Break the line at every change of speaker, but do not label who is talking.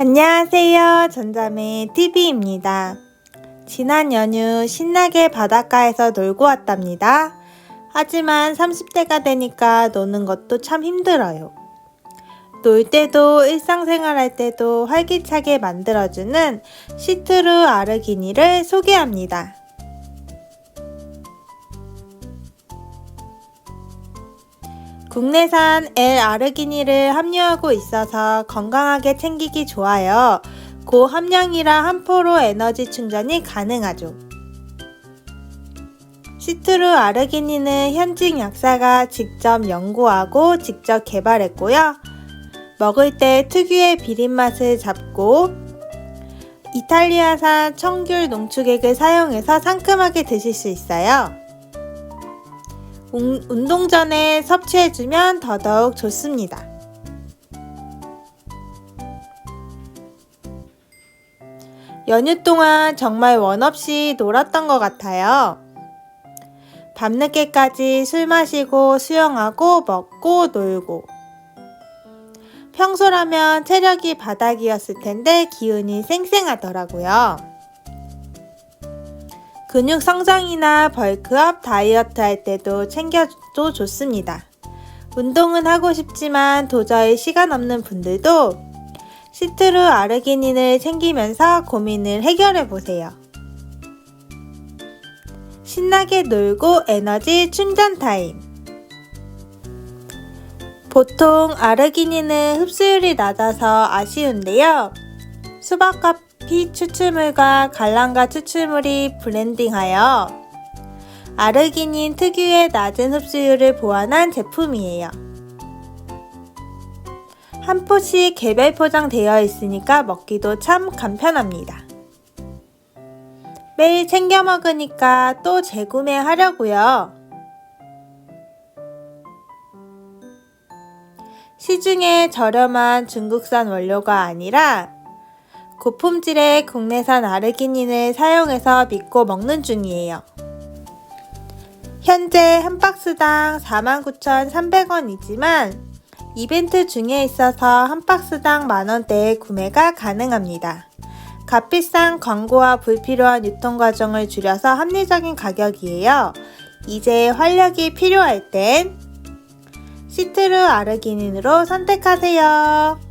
안녕하세요. 전자매 TV입니다. 지난 연휴 신나게 바닷가에서 놀고 왔답니다. 하지만 30대가 되니까 노는 것도 참 힘들어요. 놀 때도 일상생활 할 때도 활기차게 만들어주는 시트루 아르기니를 소개합니다. 국내산 L 아르기니를 함유하고 있어서 건강하게 챙기기 좋아요. 고함량이라 한 포로 에너지 충전이 가능하죠. 시트루 아르기닌은 현직 약사가 직접 연구하고 직접 개발했고요. 먹을 때 특유의 비린 맛을 잡고 이탈리아산 청귤 농축액을 사용해서 상큼하게 드실 수 있어요. 운- 운동 전에 섭취해주면 더더욱 좋습니다. 연휴 동안 정말 원 없이 놀았던 것 같아요. 밤늦게까지 술 마시고 수영하고 먹고 놀고. 평소라면 체력이 바닥이었을 텐데 기운이 쌩쌩하더라고요. 근육 성장이나 벌크업, 다이어트 할 때도 챙겨도 좋습니다. 운동은 하고 싶지만 도저히 시간 없는 분들도 시트루 아르기닌을 챙기면서 고민을 해결해 보세요. 신나게 놀고 에너지 충전 타임. 보통 아르기닌은 흡수율이 낮아서 아쉬운데요. 수박 커 피 추출물과 갈랑가 추출물이 블렌딩하여 아르기닌 특유의 낮은 흡수율을 보완한 제품이에요. 한 포씩 개별 포장되어 있으니까 먹기도 참 간편합니다. 매일 챙겨 먹으니까 또 재구매하려고요. 시중에 저렴한 중국산 원료가 아니라 고품질의 국내산 아르기닌을 사용해서 믿고 먹는 중이에요. 현재 한 박스당 49,300원이지만 이벤트 중에 있어서 한 박스당 만원대에 구매가 가능합니다. 값비싼 광고와 불필요한 유통 과정을 줄여서 합리적인 가격이에요. 이제 활력이 필요할 땐 시트루 아르기닌으로 선택하세요.